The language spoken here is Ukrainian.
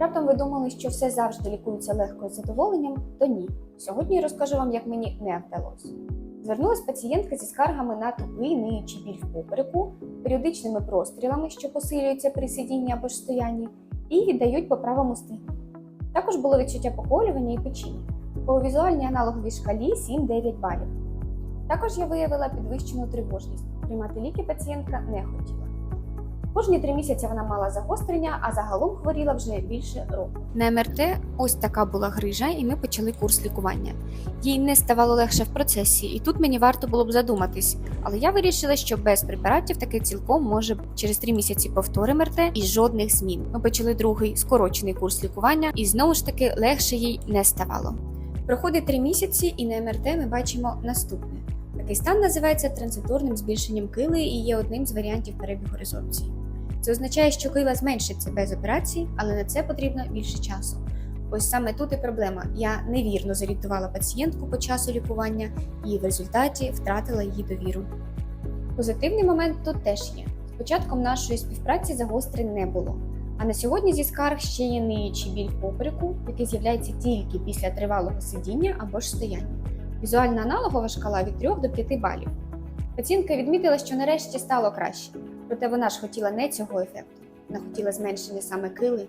Раптом ви думали, що все завжди лікується легко і задоволенням, то ні. Сьогодні я розкажу вам, як мені не вдалося. Звернулась пацієнтка зі скаргами на тупий ниючий біль в попереку, періодичними прострілами, що посилюються при сидінні або ж стоянні, і віддають по правому стегні. Також було відчуття поколювання і печіння. По візуальній аналоговій шкалі 7-9 балів. Також я виявила підвищену тривожність. Приймати ліки пацієнтка не хотіла. Кожні три місяці вона мала загострення, а загалом хворіла вже більше року. На МРТ ось така була грижа, і ми почали курс лікування. Їй не ставало легше в процесі, і тут мені варто було б задуматись. Але я вирішила, що без препаратів таке цілком може через три місяці повтори МРТ і жодних змін. Ми почали другий скорочений курс лікування, і знову ж таки легше їй не ставало. Проходить три місяці, і на МРТ ми бачимо наступне. Такий стан називається транзиторним збільшенням кили і є одним з варіантів перебігу резорбції. Це означає, що кила зменшиться без операції, але на це потрібно більше часу. Ось саме тут і проблема. Я невірно зорієнтувала пацієнтку по часу лікування і в результаті втратила її довіру. Позитивний момент тут теж є. З початком нашої співпраці загострень не було. А на сьогодні зі скарг ще є ниючий біль в попереку, який з'являється тільки після тривалого сидіння або ж стояння. Візуальна аналогова шкала від 3 до 5 балів. Пацієнтка відмітила, що нарешті стало краще, проте вона ж хотіла не цього ефекту. Вона хотіла зменшення саме кили